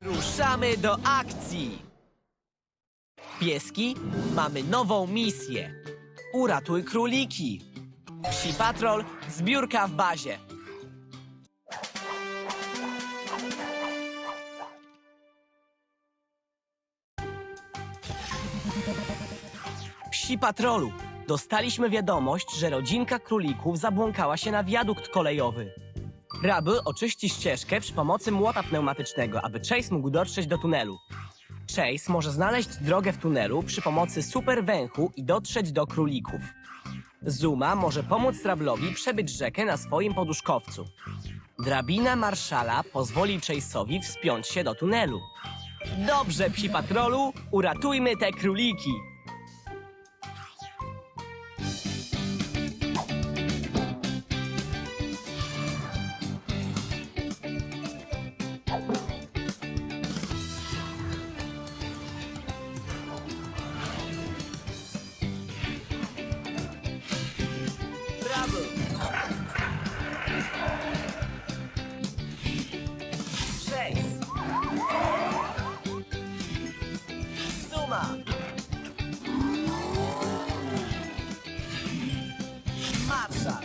Ruszamy do akcji! Pieski, mamy nową misję. Uratuj króliki. Psi patrol, zbiórka w bazie. Psi patrolu, dostaliśmy wiadomość, że rodzinka królików zabłąkała się na wiadukt kolejowy. Raby oczyści ścieżkę przy pomocy młota pneumatycznego, aby Chase mógł dotrzeć do tunelu. Chase może znaleźć drogę w tunelu przy pomocy super węchu i dotrzeć do królików. Zuma może pomóc Rablowi przebyć rzekę na swoim poduszkowcu. Drabina Marszala pozwoli Chase'owi wspiąć się do tunelu. Dobrze, psi patrolu, uratujmy te króliki! Marszal!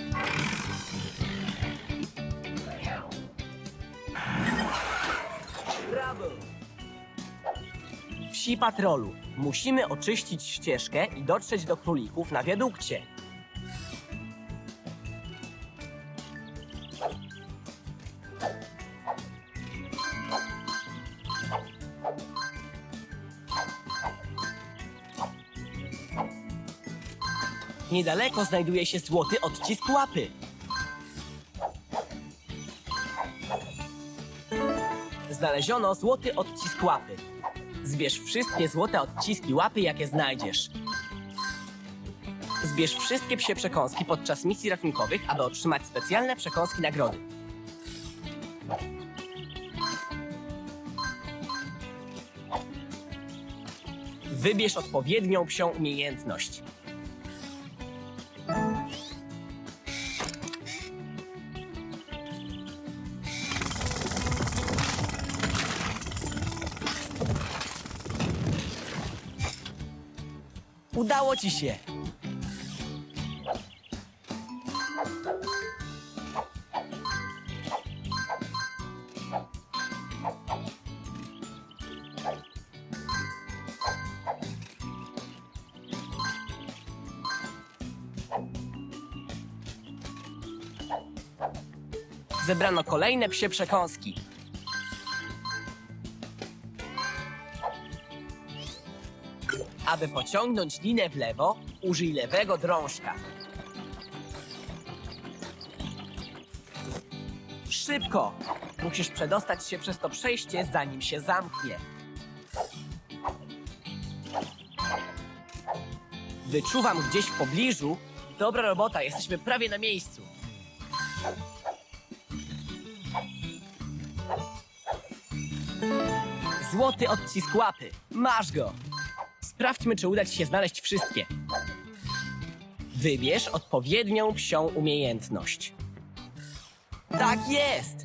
Brawo! Patrolu, musimy oczyścić ścieżkę i dotrzeć do królików na wiadukcie. Niedaleko znajduje się złoty odcisk łapy. Znaleziono złoty odcisk łapy. Zbierz wszystkie złote odciski łapy, jakie znajdziesz. Zbierz wszystkie psie przekąski podczas misji ratunkowych, aby otrzymać specjalne przekąski nagrody. Wybierz odpowiednią psią umiejętność. Udało ci się! Zebrano kolejne psie przekąski. Aby pociągnąć linę w lewo, użyj lewego drążka. Szybko! Musisz przedostać się przez to przejście, zanim się zamknie. Wyczuwam gdzieś w pobliżu. Dobra robota, jesteśmy prawie na miejscu. Złoty odcisk łapy. Masz go! Sprawdźmy, czy uda ci się znaleźć wszystkie. Wybierz odpowiednią psią umiejętność. Tak jest!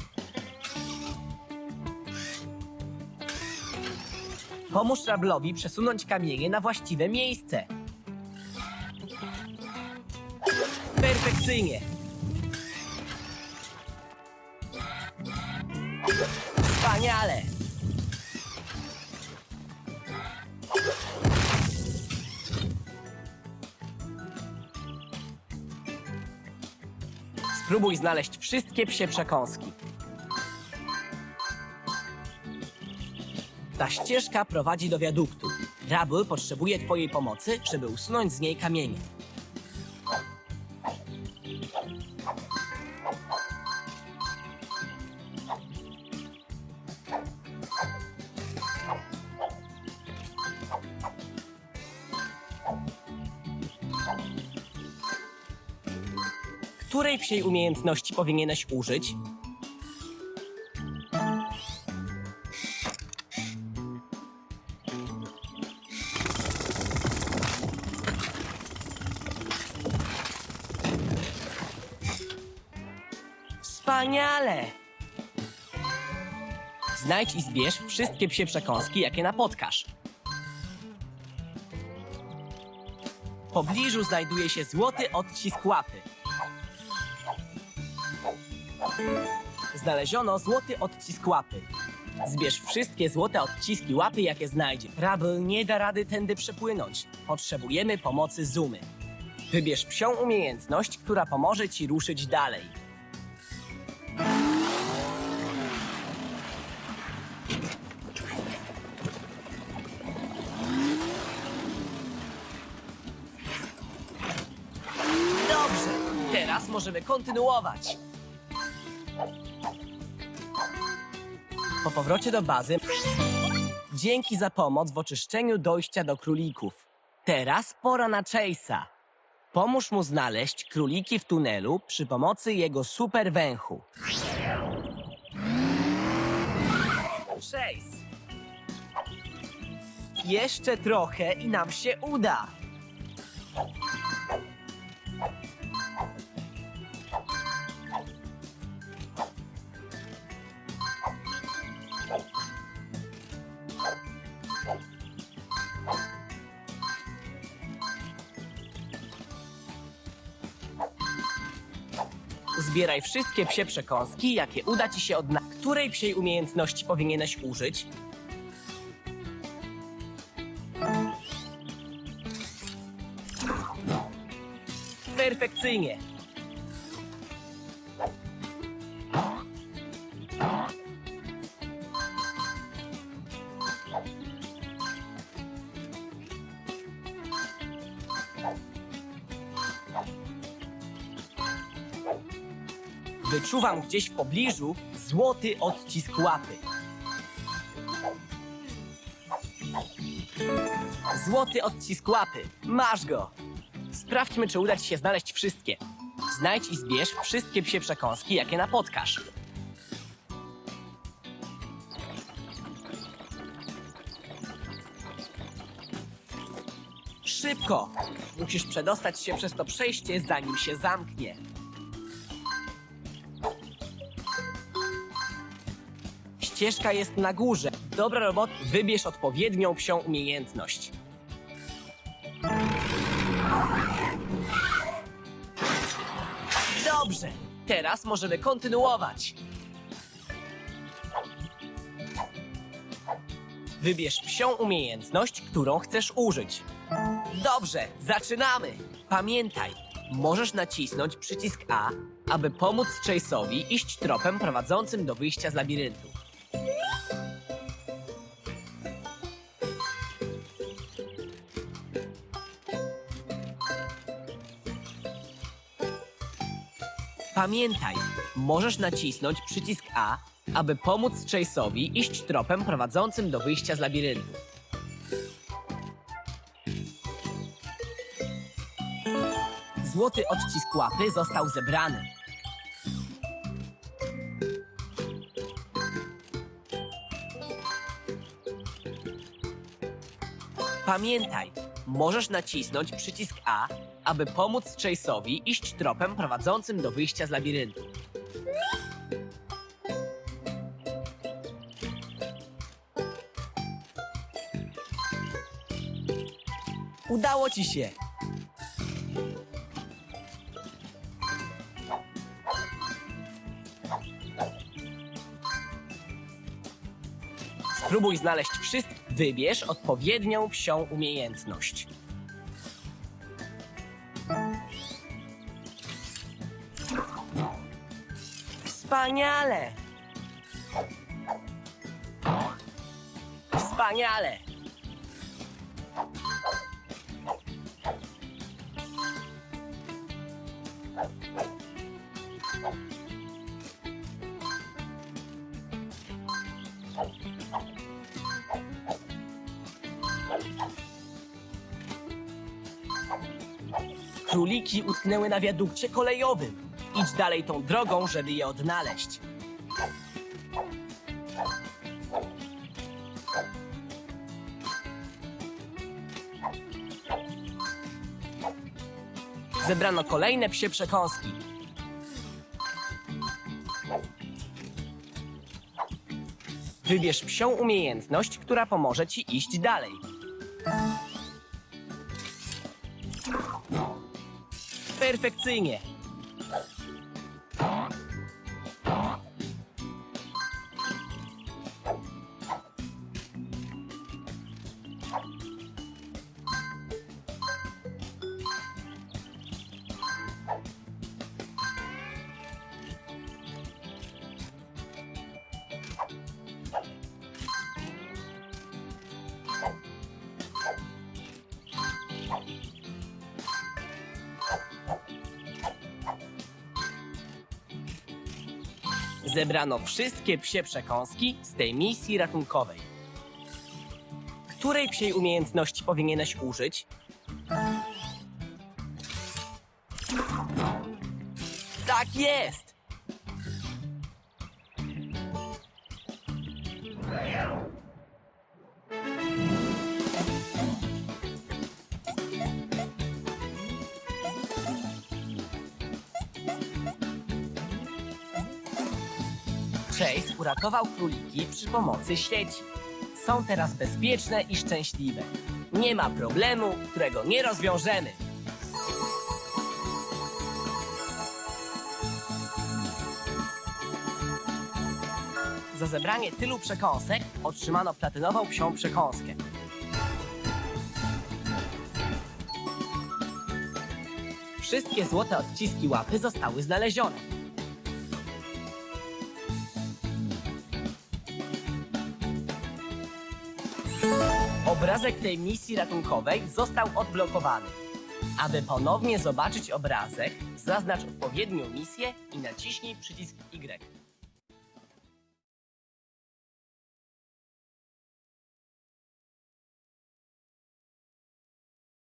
Pomóż Rablowi przesunąć kamienie na właściwe miejsce. Perfekcyjnie! Spróbuj znaleźć wszystkie psie przekąski. Ta ścieżka prowadzi do wiaduktu. Rabel potrzebuje twojej pomocy, żeby usunąć z niej kamienie. Której psiej umiejętności powinieneś użyć? Wspaniale! Znajdź i zbierz wszystkie psie przekąski, jakie napotkasz. W pobliżu znajduje się złoty odcisk łapy. Znaleziono złoty odcisk łapy. Zbierz wszystkie złote odciski łapy, jakie znajdzie. Rabel nie da rady tędy przepłynąć. Potrzebujemy pomocy Zumy. Wybierz psią umiejętność, która pomoże ci ruszyć dalej. Dobrze, teraz możemy kontynuować. Po powrocie do bazy, dzięki za pomoc w oczyszczeniu dojścia do królików. Teraz pora na Chase'a. Pomóż mu znaleźć króliki w tunelu przy pomocy jego super węchu. Chase! Jeszcze trochę i nam się uda. Zbieraj wszystkie psie przekąski, jakie uda ci się odnaleźć. Której psiej umiejętności powinieneś użyć? Perfekcyjnie. Wyczuwam gdzieś w pobliżu złoty odcisk łapy. Złoty odcisk łapy. Masz go! Sprawdźmy, czy uda ci się znaleźć wszystkie. Znajdź i zbierz wszystkie psie przekąski, jakie napotkasz. Szybko! Musisz przedostać się przez to przejście, zanim się zamknie. Ścieżka jest na górze. Dobra robota. Wybierz odpowiednią psią umiejętność. Dobrze. Teraz możemy kontynuować. Wybierz psią umiejętność, którą chcesz użyć. Dobrze, zaczynamy. Pamiętaj, możesz nacisnąć przycisk A, aby pomóc Chase'owi iść tropem prowadzącym do wyjścia z labiryntu. Pamiętaj, możesz nacisnąć przycisk A, aby pomóc Chase'owi iść tropem prowadzącym do wyjścia z labiryntu. Złoty odcisk łapy został zebrany. Pamiętaj, możesz nacisnąć przycisk A, aby pomóc Chase'owi iść tropem prowadzącym do wyjścia z labiryntu. Udało ci się! Spróbuj znaleźć wszystkie. Wybierz odpowiednią psią umiejętność. Wspaniale! Wspaniale! Króliki utknęły na wiadukcie kolejowym. Idź dalej tą drogą, żeby je odnaleźć. Zebrano kolejne psie przekąski. Wybierz psią umiejętność, która pomoże ci iść dalej. Perfekcyjnie. Zebrano wszystkie psie przekąski z tej misji ratunkowej. Której psiej umiejętności powinieneś użyć? Tak jest! Chase uratował króliki przy pomocy sieci. Są teraz bezpieczne i szczęśliwe. Nie ma problemu, którego nie rozwiążemy. Za zebranie tylu przekąsek otrzymano platynową psią przekąskę. Wszystkie złote odciski łapy zostały znalezione. Obrazek tej misji ratunkowej został odblokowany. Aby ponownie zobaczyć obrazek, zaznacz odpowiednią misję i naciśnij przycisk Y.